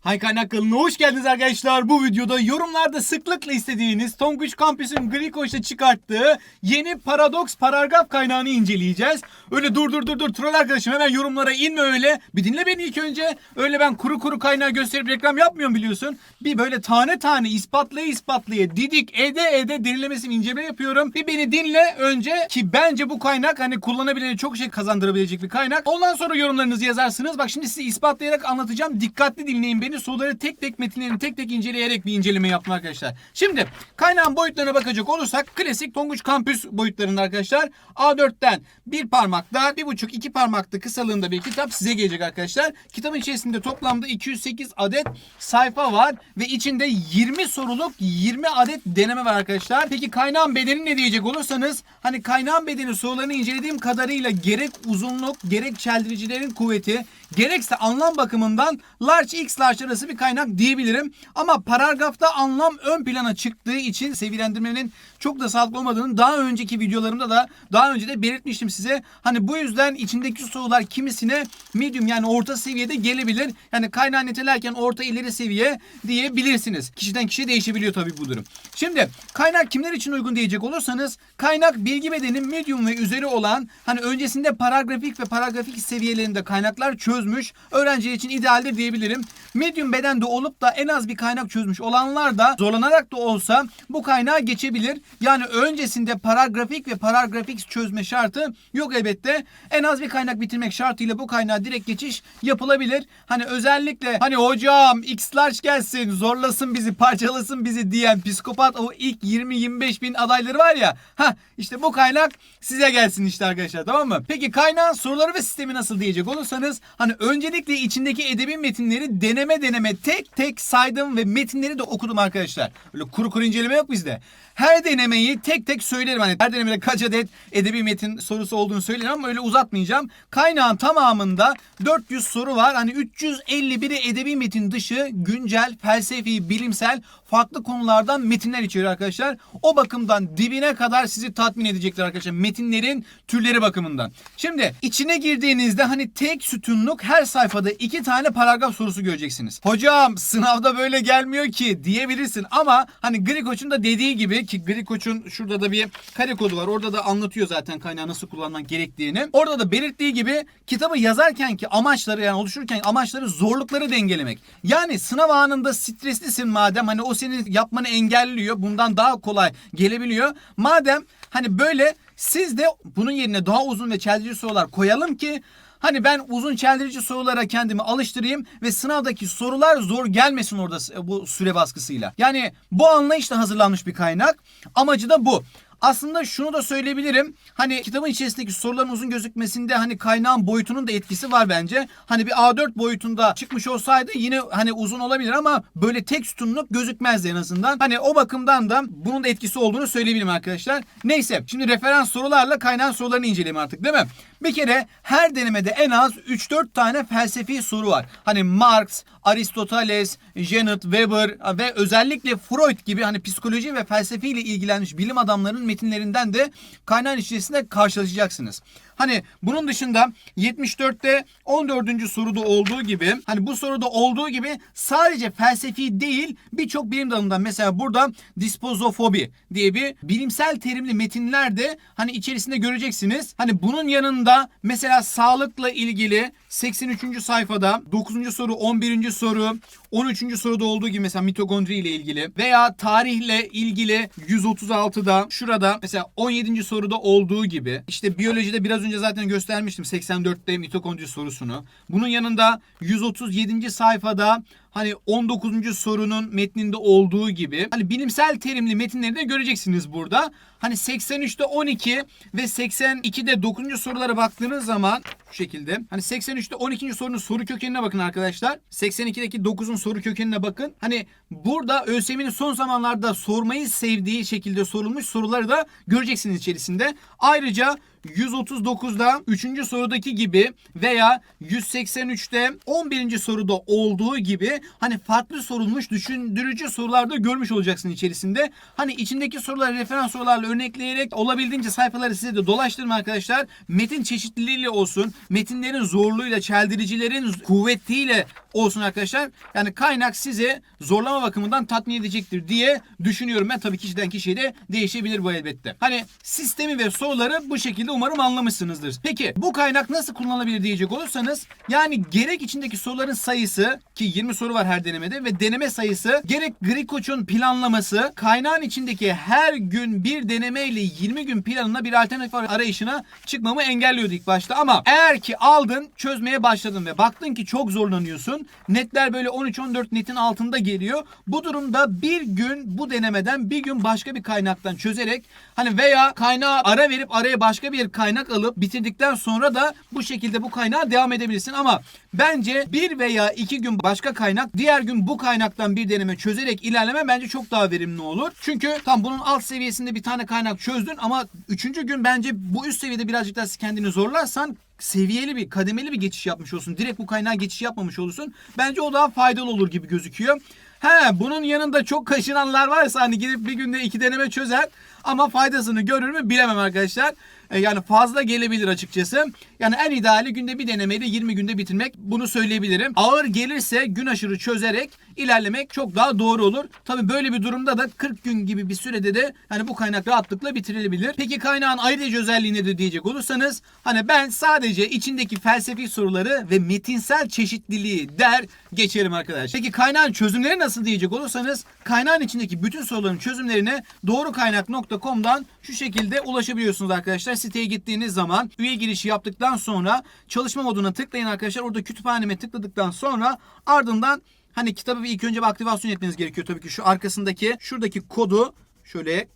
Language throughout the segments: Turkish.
Hay kaynak hoş geldiniz arkadaşlar. Bu videoda yorumlarda sıklıkla istediğiniz Tonguç Campus'un Grikoş'ta çıkarttığı yeni paradoks paragraf kaynağını inceleyeceğiz. Öyle dur dur dur dur troll arkadaşım hemen yorumlara inme öyle. Bir dinle beni ilk önce. Öyle ben kuru kuru kaynağı gösterip reklam yapmıyorum biliyorsun. Bir böyle tane tane ispatlaya ispatlaya didik ede ede derinlemesine inceleme yapıyorum. Bir beni dinle önce ki bence bu kaynak hani kullanabilene çok şey kazandırabilecek bir kaynak. Ondan sonra yorumlarınızı yazarsınız. Bak şimdi size ispatlayarak anlatacağım. Dikkatli dinleyin beni. Soruları tek tek metinlerini tek tek inceleyerek bir inceleme yaptım arkadaşlar. Şimdi kaynağın boyutlarına bakacak olursak klasik Tonguç Kampüs boyutlarında arkadaşlar. A4'ten bir parmakta, bir buçuk iki parmakta kısalığında bir kitap size gelecek arkadaşlar. Kitabın içerisinde toplamda 208 adet sayfa var ve içinde 20 soruluk 20 adet deneme var arkadaşlar. Peki kaynağın bedeni ne diyecek olursanız hani kaynağın bedeni sorularını incelediğim kadarıyla gerek uzunluk gerek çeldiricilerin kuvveti gerekse anlam bakımından large x large arası bir kaynak diyebilirim. Ama paragrafta anlam ön plana çıktığı için seviyelendirmenin çok da sağlıklı olmadığını daha önceki videolarımda da daha önce de belirtmiştim size. Hani bu yüzden içindeki sorular kimisine medium yani orta seviyede gelebilir. Yani kaynağı nitelerken orta ileri seviye diyebilirsiniz. Kişiden kişiye değişebiliyor tabii bu durum. Şimdi kaynak kimler için uygun diyecek olursanız kaynak bilgi bedeni medium ve üzeri olan hani öncesinde paragrafik ve paragrafik seviyelerinde kaynaklar çözmüş öğrenciler için idealdir diyebilirim. Medium bedende olup da en az bir kaynak çözmüş olanlar da zorlanarak da olsa bu kaynağa geçebilir. Yani öncesinde paragrafik ve paragrafik çözme şartı yok elbette. En az bir kaynak bitirmek şartıyla bu kaynağa direkt geçiş yapılabilir. Hani özellikle hani hocam X gelsin zorlasın bizi parçalasın bizi diyen psikopat o ilk 20-25 bin adayları var ya. Ha işte bu kaynak size gelsin işte arkadaşlar tamam mı? Peki kaynağın soruları ve sistemi nasıl diyecek olursanız hani öncelikle içindeki edebi metinleri deneme deneme tek tek saydım ve metinleri de okudum arkadaşlar. Öyle kuru kuru inceleme yok bizde. Her denemeyi tek tek söylerim. Hani her denemede kaç adet edebi metin sorusu olduğunu söylerim ama öyle uzatmayacağım. Kaynağın tamamında 400 soru var. Hani 351'i edebi metin dışı güncel, felsefi, bilimsel farklı konulardan metinler içeriyor arkadaşlar. O bakımdan dibine kadar sizi tatmin edecekler arkadaşlar. Metinlerin türleri bakımından. Şimdi içine girdiğinizde hani tek sütunluk her sayfada iki tane paragraf sorusu göreceksiniz. Hocam sınavda böyle gelmiyor ki diyebilirsin ama hani Grikoç'un da dediği gibi ki Grikoç'un şurada da bir kare kodu var. Orada da anlatıyor zaten kaynağı nasıl kullanman gerektiğini. Orada da belirttiği gibi kitabı yazarken ki amaçları yani oluştururken amaçları zorlukları dengelemek. Yani sınav anında streslisin madem hani o senin yapmanı engelliyor. Bundan daha kolay gelebiliyor. Madem hani böyle siz de bunun yerine daha uzun ve çeldirici sorular koyalım ki Hani ben uzun çeldirici sorulara kendimi alıştırayım ve sınavdaki sorular zor gelmesin orada bu süre baskısıyla. Yani bu anlayışla hazırlanmış bir kaynak. Amacı da bu. Aslında şunu da söyleyebilirim. Hani kitabın içerisindeki soruların uzun gözükmesinde hani kaynağın boyutunun da etkisi var bence. Hani bir A4 boyutunda çıkmış olsaydı yine hani uzun olabilir ama böyle tek sütunluk gözükmezdi en azından. Hani o bakımdan da bunun da etkisi olduğunu söyleyebilirim arkadaşlar. Neyse şimdi referans sorularla kaynağın sorularını inceleyelim artık değil mi? Bir kere her denemede en az 3-4 tane felsefi soru var. Hani Marx, Aristoteles, Janet, Weber ve özellikle Freud gibi hani psikoloji ve felsefeyle ilgilenmiş bilim adamlarının metinlerinden de kaynağın içerisinde karşılaşacaksınız. Hani bunun dışında 74'te 14. soruda olduğu gibi hani bu soruda olduğu gibi sadece felsefi değil birçok bilim dalından mesela burada dispozofobi diye bir bilimsel terimli metinler de hani içerisinde göreceksiniz. Hani bunun yanında mesela sağlıkla ilgili 83. sayfada 9. soru 11. soru 13. soruda olduğu gibi mesela mitokondri ile ilgili veya tarihle ilgili 136'da şurada mesela 17. soruda olduğu gibi işte biyolojide biraz önce zaten göstermiştim 84'te mitokondri sorusunu. Bunun yanında 137. sayfada hani 19. sorunun metninde olduğu gibi hani bilimsel terimli metinleri de göreceksiniz burada. Hani 83'te 12 ve 82'de 9. sorulara baktığınız zaman şu şekilde. Hani 83'te 12. sorunun soru kökenine bakın arkadaşlar. 82'deki 9'un soru kökenine bakın. Hani burada ÖSYM'nin son zamanlarda sormayı sevdiği şekilde sorulmuş soruları da göreceksiniz içerisinde. Ayrıca 139'da 3. sorudaki gibi veya 183'te 11. soruda olduğu gibi hani farklı sorulmuş düşündürücü sorularda görmüş olacaksın içerisinde. Hani içindeki soruları referans sorularla örnekleyerek olabildiğince sayfaları size de dolaştırma arkadaşlar. Metin çeşitliliğiyle olsun, metinlerin zorluğuyla, çeldiricilerin kuvvetiyle olsun arkadaşlar. Yani kaynak size zorlama bakımından tatmin edecektir diye düşünüyorum ben. Tabii kişiden kişiye de değişebilir bu elbette. Hani sistemi ve soruları bu şekilde umarım anlamışsınızdır. Peki bu kaynak nasıl kullanılabilir diyecek olursanız yani gerek içindeki soruların sayısı ki 20 soru var her denemede ve deneme sayısı gerek Grikoç'un planlaması kaynağın içindeki her gün bir deneme ile 20 gün planına bir alternatif arayışına çıkmamı engelliyordu ilk başta ama eğer ki aldın çözmeye başladın ve baktın ki çok zorlanıyorsun netler böyle 13-14 netin altında geliyor. Bu durumda bir gün bu denemeden bir gün başka bir kaynaktan çözerek hani veya kaynağı ara verip araya başka bir kaynak alıp bitirdikten sonra da bu şekilde bu kaynağa devam edebilirsin ama bence bir veya iki gün başka kaynak diğer gün bu kaynaktan bir deneme çözerek ilerleme bence çok daha verimli olur. Çünkü tam bunun alt seviyesinde bir tane kaynak çözdün ama üçüncü gün bence bu üst seviyede birazcık daha kendini zorlarsan seviyeli bir kademeli bir geçiş yapmış olsun. Direkt bu kaynağa geçiş yapmamış olursun. Bence o daha faydalı olur gibi gözüküyor. He bunun yanında çok kaşınanlar varsa hani gidip bir günde iki deneme çözer ama faydasını görür mü bilemem arkadaşlar. E, Yani fazla gelebilir açıkçası. Yani en ideali günde bir denemeyle 20 günde bitirmek bunu söyleyebilirim. Ağır gelirse gün aşırı çözerek ilerlemek çok daha doğru olur. Tabi böyle bir durumda da 40 gün gibi bir sürede de hani bu kaynak rahatlıkla bitirilebilir. Peki kaynağın ayrıca özelliği nedir diyecek olursanız hani ben sadece içindeki felsefi soruları ve metinsel çeşitliliği der geçerim arkadaşlar. Peki kaynağın çözümleri nasıl diyecek olursanız kaynağın içindeki bütün soruların çözümlerine doğrukaynak.com'dan şu şekilde ulaşabiliyorsunuz arkadaşlar. Siteye gittiğiniz zaman üye girişi yaptıktan sonra çalışma moduna tıklayın arkadaşlar. Orada kütüphaneme tıkladıktan sonra ardından hani kitabı bir ilk önce bir aktivasyon etmeniz gerekiyor tabii ki. Şu arkasındaki şuradaki kodu şöyle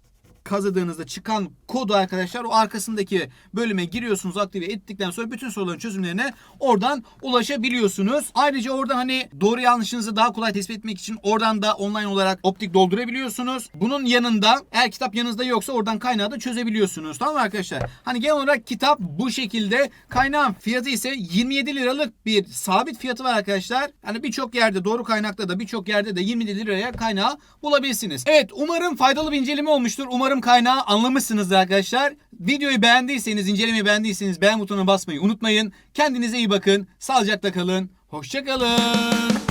kazıdığınızda çıkan kodu arkadaşlar o arkasındaki bölüme giriyorsunuz aktive ettikten sonra bütün soruların çözümlerine oradan ulaşabiliyorsunuz. Ayrıca oradan hani doğru yanlışınızı daha kolay tespit etmek için oradan da online olarak optik doldurabiliyorsunuz. Bunun yanında eğer kitap yanınızda yoksa oradan kaynağı da çözebiliyorsunuz. Tamam mı arkadaşlar? Hani genel olarak kitap bu şekilde. Kaynağın fiyatı ise 27 liralık bir sabit fiyatı var arkadaşlar. Hani birçok yerde doğru kaynakta da birçok yerde de 27 liraya kaynağı bulabilirsiniz. Evet umarım faydalı bir inceleme olmuştur. Umarım kaynağı anlamışsınızdır arkadaşlar. Videoyu beğendiyseniz, incelemeyi beğendiyseniz beğen butonuna basmayı unutmayın. Kendinize iyi bakın. Sağlıcakla kalın. Hoşçakalın.